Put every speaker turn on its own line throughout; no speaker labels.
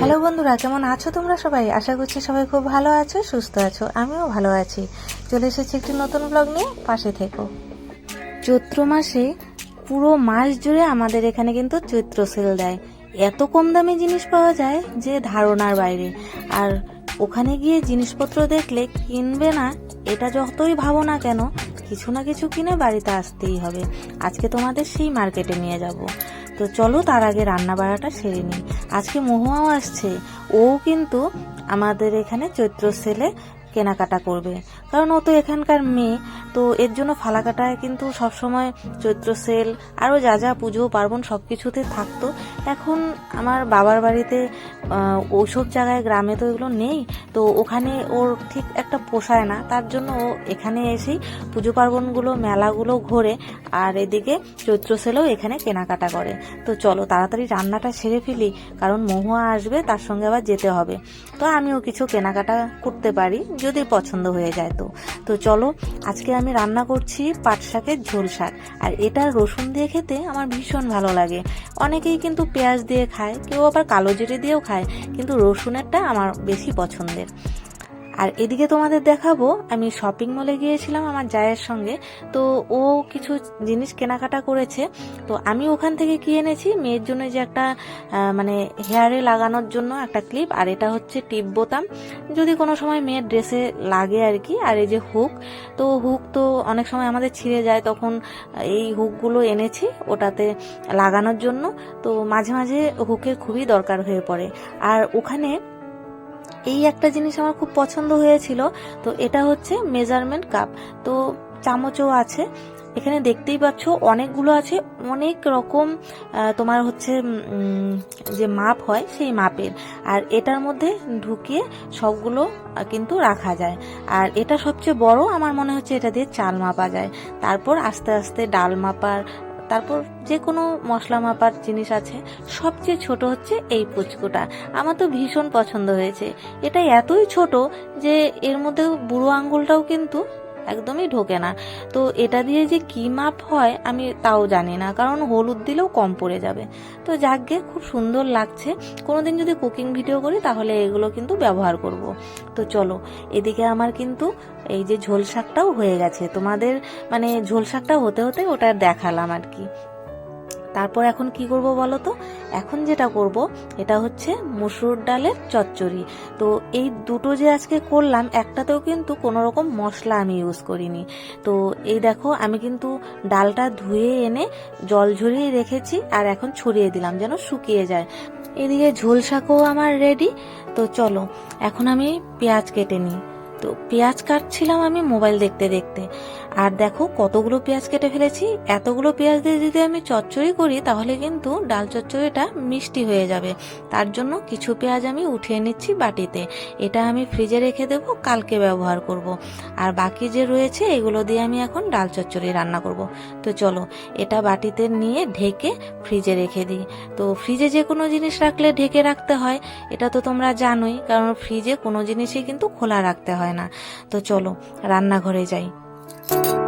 Hello বন্ধুরা, কেমন আছো তোমরা সবাই? আশা করছি সবাই খুব ভালো আছো, সুস্থ আছো, আমিও ভালো আছি। চলে এসেছি একটি নতুন ব্লগ নিয়ে, পাশে থেকো। চৈত্র মাসে পুরো মাস জুড়ে আমাদের এখানে কিন্তু চৈত্র সেল দেয়। এত কম দামে জিনিস পাওয়া যায় যে ধারণার বাইরে। আর ওখানে গিয়ে জিনিসপত্র দেখলে কিনবে না, এটা যতই ভাবো না কেন, কিছু না কিছু কিনে বাড়িতে আসতেই হবে। আজকে তোমাদের সেই মার্কেটে নিয়ে যাব। তো চলো তার আগে রান্না বাড়াটা সেরে নিই। আজকে মহুয়াও আসছে। ও কিন্তু আমাদের এখানে চৈত্র সেলে কেনাকাটা করবে। কারণ ও তো এখানকার মেয়ে, তো এর জন্য ফালাকাটায় কিন্তু সবসময় চৈত্র সেল, আরও যা যা পুজো, পার্বণ সব কিছুতে থাকতো। এখন আমার বাবার বাড়িতে ওসব জায়গায় গ্রামে তো এগুলো নেই, তো ওখানে ওর ঠিক একটা পোষায় না, তার জন্য ও এখানে এসেই পুজো পার্বণগুলো, মেলাগুলো ঘোরে, আর এদিকে চৈত্র সেলেও এখানে কেনাকাটা করে। তো চলো তাড়াতাড়ি রান্নাটা সেরে ফেলি, কারণ মহুয়া আসবে, তার সঙ্গে আবার যেতে হবে। তো আমিও কিছু কেনাকাটা করতে পারি, যদি পছন্দ হয়ে যায় তো। তো চলো, আজকে আমি রান্না করছি পাট শাকের ঝোল শাক, আর এটা রসুন দিয়ে খেতে আমার ভীষণ ভালো লাগে। অনেকেই কিন্তু পেঁয়াজ দিয়ে খায় কেউ আবার কালো জিরে দিয়েও খায় কিন্তু রসুনেরটা আমার বেশি পছন্দের। আর এদিকে তোমাদের দেখাবো, আমি শপিং মলে গিয়েছিলাম আমার জায়ের সঙ্গে, তো ও কিছু জিনিস কেনাকাটা করেছে। তো আমি ওখান থেকে কি এনেছি? মেয়ের জন্য যে একটা মানে হেয়ারে লাগানোর জন্য একটা ক্লিপ আর এটা হচ্ছে টিপ বোতাম। যদি কোনো সময় মেয়ের ড্রেসে লাগে আর কি, আর এই যে হুক তো হুক তো অনেক সময় আমাদের ছিঁড়ে যায়, তখন এই হুকগুলো এনেছি ওটাতে লাগানোর জন্য। তো মাঝে মাঝে হুকের খুবই দরকার হয়ে পড়ে। আর ওখানে এই একটা জিনিস আমার খুব পছন্দ হয়েছিল। তো এটা হচ্ছে মেজারমেন্ট কাপ তো চামচও আছে। এখানে দেখতেই পাচ্ছ অনেকগুলো আছে। অনেক রকম তোমার হচ্ছে যে মাপ হয় সেই মাপের। আর এটার মধ্যে ঢুকিয়ে সবগুলো কিন্তু রাখা যায়। আর এটা সবচেয়ে বড়, আমার মনে হচ্ছে এটা দিয়ে চাল মাপা যায়। তারপর আস্তে আস্তে ডাল মাপার তারপর যে কোনো মশলা মাপার জিনিস আছে, সবচেয়ে ছোট হচ্ছে এই পুচকুটা। আমার তো ভীষণ পছন্দ হয়েছে। এটা এতই ছোট যে এর মধ্যে বুড়ো আঙ্গুলটাও কিন্তু একদমই ঢোকে না। তো এটা দিয়ে যে কি মাপ হয় আমি তাও জানি না, কারণ হলুদ দিলেও কম পড়ে যাবে। তো যাকগে, খুব সুন্দর লাগছে। কোনোদিন যদি কুকিং ভিডিও করি তাহলে এগুলো কিন্তু ব্যবহার করব। তো চলো, এদিকে আমার কিন্তু এই যে ঝোল শাকটাও হয়ে গেছে। তোমাদের মানে ঝোল শাকটা হতে হতে ওটা দেখালাম আর কি। তারপর এখন কি করব বলো তো? এখন যেটা করব, এটা হচ্ছে মসুর ডালের চচ্চড়ি। তো এই দুটো যে আজকে করলাম, একটাতেও কিন্তু কোনো রকম মশলা আমি ইউজ করিনি। তো এই দেখো, আমি কিন্তু ডালটা ধুয়ে এনে জল ঝরিয়ে রেখেছি আর এখন ছড়িয়ে দিলাম যেন শুকিয়ে যায়। এদিকে ঝোল শাকও আমার রেডি তো চলো, এখন আমি পেঁয়াজ কেটে নিই। তো পেঁয়াজ কাটছিলাম আমি মোবাইল দেখতে দেখতে। আর দেখো কতগুলো পেঁয়াজ কেটে ফেলেছি। এতগুলো পেঁয়াজ দিয়ে যদি আমি চচ্চড়ি করি, তাহলে কিন্তু ডাল চচ্চড়িটা মিষ্টি হয়ে যাবে। তার জন্য কিছু পেঁয়াজ আমি উঠিয়ে নিচ্ছি বাটিতে। এটা আমি ফ্রিজে রেখে দেব, কালকে ব্যবহার করব। আর বাকি যে রয়েছে, এগুলো দিয়ে আমি এখন ডাল চচ্চড়ি রান্না করব। তো চলো, এটা বাটিতে নিয়ে ঢেকে ফ্রিজে রেখে দিই। তো ফ্রিজে যে কোনো জিনিস রাখলে ঢেকে রাখতে হয়, এটা তো তোমরা জানোই, কারণ ফ্রিজে কোনো জিনিসই কিন্তু খোলা রাখতে হয় না। তো চলো, রান্নাঘরে যাই। Thank you.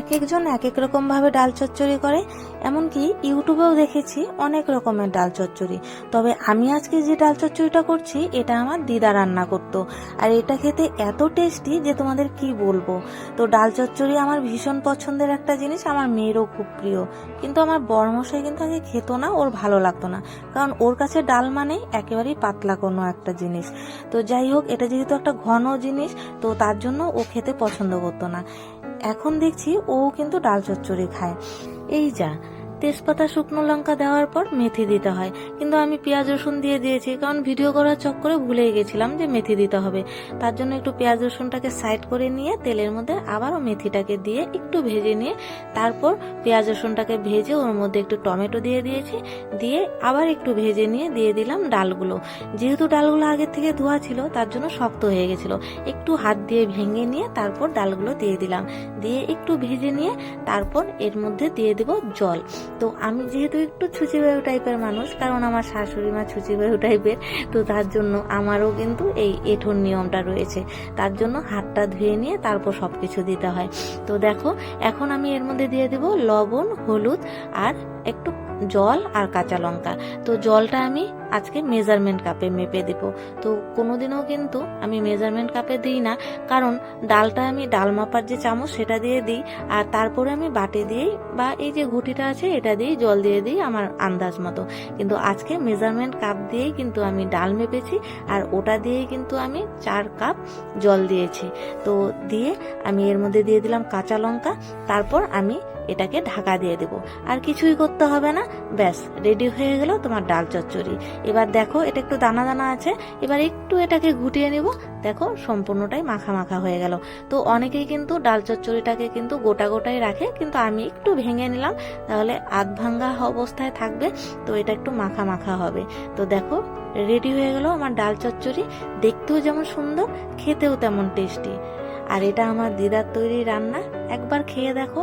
এক একজন এক এক রকম ভাবে ডাল চচ্চড়ি করে, এমনকি ইউটিউবেও দেখেছি অনেক রকমের ডাল চচ্চড়ি। তবে আমি আজকে যে ডাল চচ্চড়িটা করছি, এটা আমার দিদা রান্না করতো। আর এটা খেতে এত টেস্টি যে তোমাদের কি বলব? তো ডাল চচ্চড়ি আমার ভীষণ পছন্দের একটা জিনিস, আমার মেয়েরও খুব প্রিয়। কিন্তু আমার বড়মশাই কিন্তু আগে খেত না, ওর ভালো লাগতো না। কারণ ওর কাছে ডাল মানেই একেবারেই পাতলা কোনো একটা জিনিস। তো যাই হোক, এটা যেহেতু একটা ঘন জিনিস, তো তার জন্য ও খেতে পছন্দ করতো না। এখন দেখছি ও কিন্তু ডাল চচ্চড়ি খায়। এই যা তেজপাতা শুকনো লঙ্কা দেওয়ার পর মেথি দিতে হয়। কিন্তু আমি পেঁয়াজ রসুন দিয়ে দিয়েছি, কারণ ভিডিও করার চক্করে ভুলে গেছিলাম যে মেথি দিতে হবে। তার জন্য একটু পেঁয়াজ রসুনটাকে সাইড করে নিয়ে তেলের মধ্যে আবারও মেথিটাকে দিয়ে একটু ভেজে নিয়ে তারপর পেঁয়াজ রসুনটাকে ভেজে ওর মধ্যে একটু টমেটো দিয়ে দিয়েছি। দিয়ে আবার একটু ভেজে নিয়ে দিয়ে দিলাম ডালগুলো। যেহেতু ডালগুলো আগের থেকে ধোয়া ছিল, তার জন্য শক্ত হয়ে গেছিল। একটু হাত দিয়ে ভেঙে নিয়ে তারপর ডালগুলো দিয়ে দিলাম। দিয়ে একটু ভেজে নিয়ে তারপর এর মধ্যে দিয়ে দেব জল। তো আমি যেহেতু একটু ছুচিবায়ু টাইপের মানুষ, কারণ আমার শাশুড়ি মা ছুচিবায়ু টাইপের তো তার জন্য আমারও কিন্তু এই এঠোর নিয়মটা রয়েছে। তার জন্য হাতটা ধুয়ে নিয়ে তারপর সব কিছু দিতে হয়। তো দেখো, এখন আমি এর মধ্যে দিয়ে দেবো লবণ, হলুদ আর একটু জল আর কাঁচা লঙ্কা। তো জলটা আমি আজকে মেজারমেন্ট কাপে মেপে দেব। তো কোনোদিনও কিন্তু আমি মেজারমেন্ট কাপে দিই না, কারণ ডালটা আমি ডাল মাপার যে চামচ সেটা দিয়ে দিই, আর তারপরে আমি বাটি দিয়েই বা এই যে ঘুটিটা আছে এটা দিয়েই জল দিয়ে দিই আমার আন্দাজ মতো। কিন্তু আজকে মেজারমেন্ট কাপ দিয়েই কিন্তু আমি ডাল মেপেছি, আর ওটা দিয়েই কিন্তু আমি চার কাপ জল দিয়েছি। তো দিয়ে আমি এর মধ্যে দিয়ে দিলাম কাঁচা লঙ্কা, তারপর আমি এটাকে ঢাকা দিয়ে দেব। আর কিছুই করতে হবে না, ব্যাস, রেডি হয়ে গেল তোমার ডাল চচ্চড়ি। এবার দেখো, এটা একটু দানা দানা আছে। এবার একটু এটাকে ঘুটিয়ে নেব। দেখো, সম্পূর্ণটাই মাখা মাখা হয়ে গেল। তো অনেকেই কিন্তু ডাল চচ্চড়িটাকে কিন্তু গোটা গোটাই রাখে, কিন্তু আমি একটু ভেঙে নিলাম, তাহলে আধ ভাঙ্গা অবস্থায় থাকবে। তো এটা একটু মাখা মাখা হবে। তো দেখো রেডি হয়ে গেল আমার ডাল চচ্চড়ি। দেখতেও যেমন সুন্দর, খেতেও তেমন টেস্টি আর এটা আমার দিদার তৈরি রান্না। একবার খেয়ে দেখো,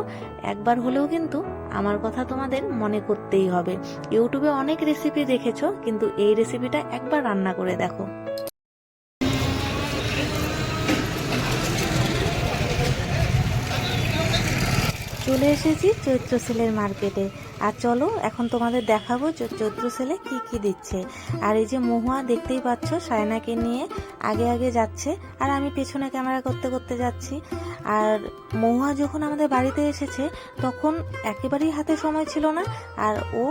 একবার হলেও কিন্তু আমার কথা তোমাদের মনে করতেই হবে। ইউটিউবে অনেক রেসিপি দেখেছ, কিন্তু এই রেসিপিটা একবার রান্না করে দেখো। চলে এসেছি চৈত্র সেলের মার্কেটে। আর চলো, এখন তোমাদের দেখাবো চৈত্র সেলে কি কি দিচ্ছে। আর এই যে মহুয়া, দেখতেই পাচ্ছ, সায়নাকে নিয়ে আগে আগে যাচ্ছে। আর আমি পেছনে ক্যামেরা করতে করতে যাচ্ছি। আর মহুয়া যখন আমাদের বাড়িতে এসেছে, তখন একেবারেই হাতে সময় ছিল না। আর ও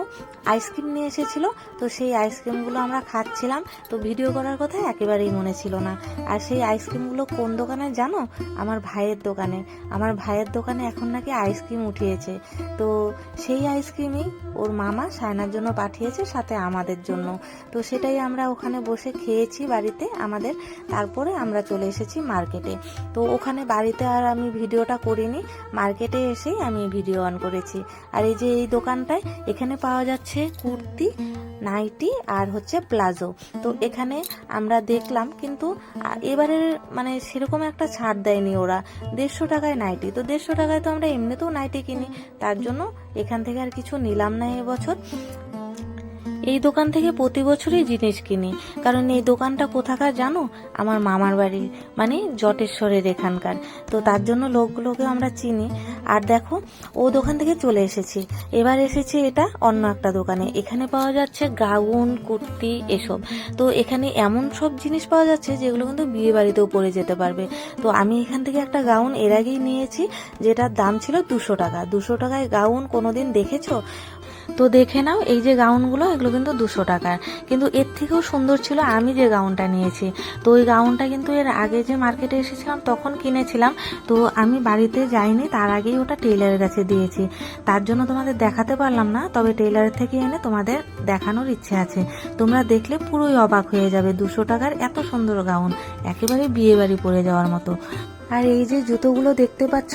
আইসক্রিম নিয়ে এসেছিল, তো সেই আইসক্রিমগুলো আমরা খাচ্ছিলাম। তো ভিডিও করার কথা একেবারেই মনে ছিল না। আর সেই আইসক্রিমগুলো কোন দোকানে জানো? আমার ভাইয়ের দোকানে আমার ভাইয়ের দোকানে এখন নাকি আইসক্রিম উঠিয়েছে। তো সেই আইসক্রিমই ওর মামা সায়নার জন্য পাঠিয়েছে, সাথে আমাদের জন্য। তো সেটাই আমরা ওখানে বসে খেয়েছি বাড়িতে, আমাদের। তারপরে আমরা চলে এসেছি মার্কেটে। তো ওখানে বাড়িতে আর আমি ভিডিওটা করিনি, মার্কেটে এসেই আমি ভিডিও অন করেছি। আর এই যে এই দোকানটায় এখানে পাওয়া যাচ্ছে কুর্তি, নাইটি আর হচ্ছে প্লাজো। তো এখানে আমরা দেখলাম কিন্তু এবারে মানে সেরকম একটা ছাড় দেয়নি ওরা। দেড়শো টাকায় নাইটি। তো দেড়শো টাকায় তো আমরা এমনিতেও নাইটি কিনি। তার জন্য এখান থেকে আর কিছু নিলাম না এবছর এই দোকান থেকে প্রতি বছরই জিনিস কিনি। কারণ এই দোকানটা কোথাকার জানো? আমার মামার বাড়ির মানে জটেশ্বরের এখানকার। তো তার জন্য লোকগুলোকে আমরা চিনি। আর দেখো, ও দোকান থেকে চলে এসেছি। এবার এসেছি এটা অন্য একটা দোকানে। এখানে পাওয়া যাচ্ছে গাউন, কুর্তি, এসব। তো এখানে এমন সব জিনিস পাওয়া যাচ্ছে যেগুলো কিন্তু বিয়ে বাড়িতেও পরে যেতে পারবে। তো আমি এখান থেকে একটা গাউন এর আগেই নিয়েছি, যেটার দাম ছিল দুশো টাকা। দুশো টাকায় গাউন কোনোদিন দেখেছ? তো দেখে নাও, এই যে গাউনগুলো, এগুলো কিন্তু দুশো টাকার। কিন্তু এর থেকেও সুন্দর ছিল, আমি যে গাউনটা নিয়েছি। তো ওই গাউনটা কিন্তু এর আগে যে মার্কেটে এসেছিলাম, তখন কিনেছিলাম। তো আমি বাড়িতে যাইনি, তার আগেই ওটা টেইলারের কাছে দিয়েছি। তার জন্য তোমাদের দেখাতে পারলাম না, তবে টেইলারের থেকে এনে তোমাদের দেখানোর ইচ্ছে আছে। তোমরা দেখলে পুরোই অবাক হয়ে যাবে, দুশো টাকার এত সুন্দর গাউন। একেবারে বিয়ে বাড়ি পরে যাওয়ার মতো। আর এই যে জুতোগুলো দেখতে পাচ্ছ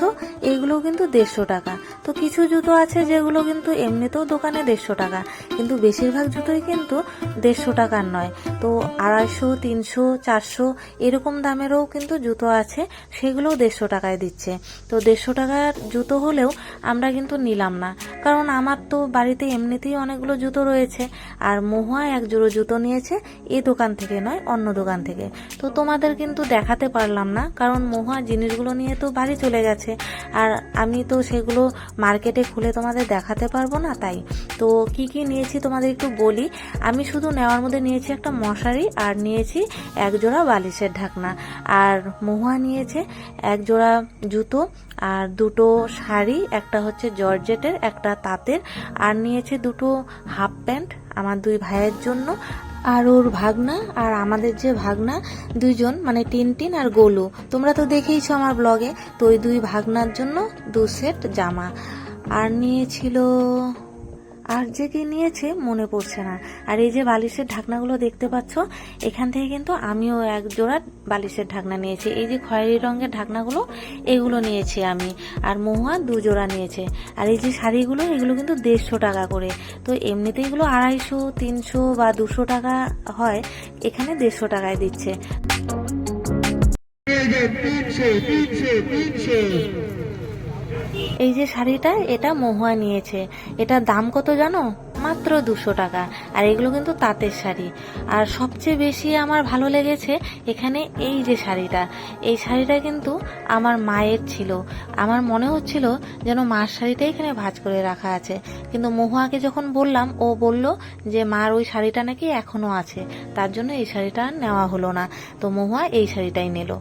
এইগুলো কিন্তু দেড়শো টাকা। তো কিছু জুতো আছে যেগুলো কিন্তু এমনিতেও দোকানে দেড়শো টাকা, কিন্তু বেশিরভাগ জুতোই কিন্তু দেড়শো টাকার নয়। তো আড়াইশো, তিনশো, চারশো এরকম দামেরও কিন্তু জুতো আছে, সেগুলোও দেড়শো টাকায় দিচ্ছে। তো দেড়শো টাকার জুতো হলেও আমরা কিন্তু নিলাম না, কারণ আমার তো বাড়িতে এমনিতেই অনেকগুলো জুতো রয়েছে, আর মহুয়া এক জোড়ো জুতো নিয়েছে, এ দোকান থেকে নয়, অন্য দোকান থেকে। তো তোমাদের কিন্তু দেখাতে পারলাম না, কারণ মহুয়া জিনিসগুলো নিয়ে তো বাড়ি চলে গেছে। আর আমি তো সেগুলো মার্কেটে খুলে তোমাদের দেখাতে পারব না তাই। তো কি কি নিয়েছি তোমাদের একটু বলি। আমি শুধু নেওয়ার মধ্যে নিয়েছি একটা মশারি আর নিয়েছি এক জোড়া বালিশের ঢাকনা। আর মহুয়া নিয়েছে এক জোড়া জুতো আর দুটো শাড়ি, একটা হচ্ছে জর্জেটের, একটা তাঁতের। আর নিয়েছে দুটো হাফ প্যান্ট আমার দুই ভাইয়ের জন্য। আর ওর ভাগনা আর আমাদের যে ভাগনা, দুইজন মানে টিনটিন আর গোলু। তোমরা তো দেখেইছো আমার ব্লগে তো ওই দুই ভাগনার জন্য দু সেট জামা। আর নিয়েছিল আর যে কি নিয়েছে মনে পড়ছে না। আর এই যে বালিশের ঢাকনাগুলো দেখতে পাচ্ছ, এখান থেকে কিন্তু আমিও এক জোড়া বালিশের ঢাকনা নিয়েছি। এই যে খয়েরি রঙের ঢাকনাগুলো, এগুলো নিয়েছি আমি। আর মহুয়া দু জোড়া নিয়েছে। আর এই যে শাড়িগুলো, এগুলো কিন্তু দেড়শো টাকা করে। তো এমনিতে এগুলো আড়াইশো, তিনশো বা দুশো টাকা হয়, এখানে দেড়শো টাকায় দিচ্ছে। এই যে শাড়িটা, এটা মহুয়া নিয়েছে। এটার দাম কত জানো? মাত্র দুশো টাকা। আর এগুলো কিন্তু তাঁতের শাড়ি। আর সবচেয়ে বেশি আমার ভালো লেগেছে এখানে এই যে শাড়িটা। এই শাড়িটা কিন্তু আমার মায়ের ছিল। আমার মনে হচ্ছিল যেন মার শাড়িটাই এখানে ভাঁজ করে রাখা আছে। কিন্তু মহুয়াকে যখন বললাম, ও বলল যে, মার ওই শাড়িটা নাকি এখনও আছে। তার জন্য এই শাড়িটা নেওয়া হলো না। তো মহুয়া এই শাড়িটাই নিল।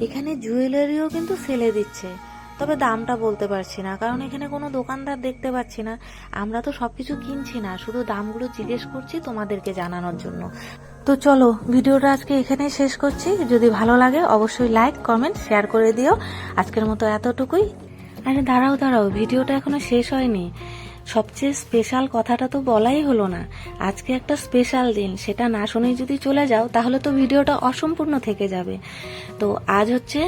এখানে জুয়েলারিও কিন্তু সেলে দিচ্ছে। তবে দামটা বলতে পারছি না, কারণ এখানে কোনো দোকানদার দেখতে পাচ্ছি না। আমরা তো সব কিছু কিনছি না, শুধু দামগুলো জিজ্ঞেস করছি তোমাদেরকে জানানোর জন্য। তো চলো, ভিডিওটা আজকে এখানেই শেষ করছি। যদি ভালো লাগে, অবশ্যই লাইক কমেন্ট শেয়ার করে দিও। আজকের মতো এতটুকুই। আরে দাঁড়াও দাঁড়াও, ভিডিওটা এখনও শেষ হয়নি। সবচেয়ে স্পেশাল কথাটা তো বলাই হলো না। আজকে একটা স্পেশাল দিন, সেটা না শুনেই যদি চলে যাও, তাহলে তো ভিডিওটা অসম্পূর্ণ থেকে যাবে। তো আজ হচ্ছে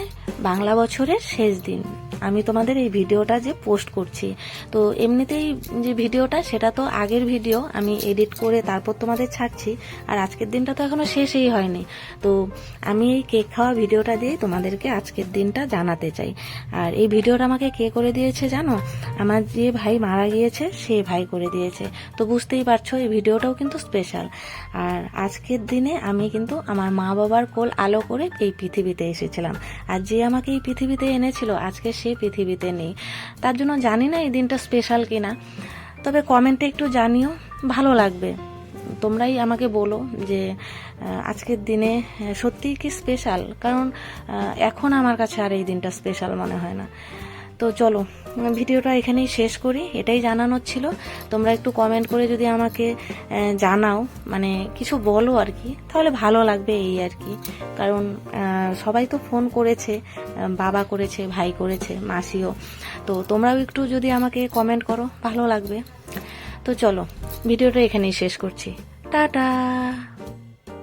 বাংলা বছরের শেষ দিন। আমি তোমাদের এই ভিডিওটা যে পোস্ট করছি, তো এমনিতেই যে ভিডিওটা, সেটা তো আগের ভিডিও, আমি এডিট করে তারপর তোমাদের ছাড়ছি, আর আজকের দিনটা তো এখনও শেষই হয়নি। তো আমি এই কেক খাওয়া ভিডিওটা দিয়ে তোমাদেরকে আজকের দিনটা জানাতে চাই। আর এই ভিডিওটা আমাকে কে করে দিয়েছে জানো? আমার যে ভাই মারা গিয়েছে সে ভাই করে দিয়েছে। তো বুঝতেই পারছ, এই ভিডিওটাও কিন্তু স্পেশাল আর আজকের দিনে আমি কিন্তু আমার মা বাবার কোল আলো করে এই পৃথিবীতে এসেছিলাম। আর যে আমাকে এই পৃথিবীতে এনেছিল, আজকে সে পৃথিবীতে নেই। তার জন্য জানি না এই দিনটা স্পেশাল কিনা। তবে কমেন্টে একটু জানিও, ভালো লাগবে। তোমরাই আমাকে বলো যে আজকের দিনে সত্যিই কি স্পেশাল কারণ এখন আমার কাছে আর এই দিনটা স্পেশাল মনে হয় না। তো চলো ভিডিওটা এখানেই শেষ করি। এটাই জানানোর ছিল। তোমরা একটু কমেন্ট করে যদি আমাকে জানাও মানে কিছু বলো আর কি, তাহলে ভালো লাগবে এই আর কি। কারণ সবাই তো ফোন করেছে বাবা করেছে, ভাই করেছে, মাসিও। তো তোমরাও একটু যদি আমাকে কমেন্ট করো, ভালো লাগবে। তো চলো, ভিডিওটা এখানেই শেষ করছি। টাটা!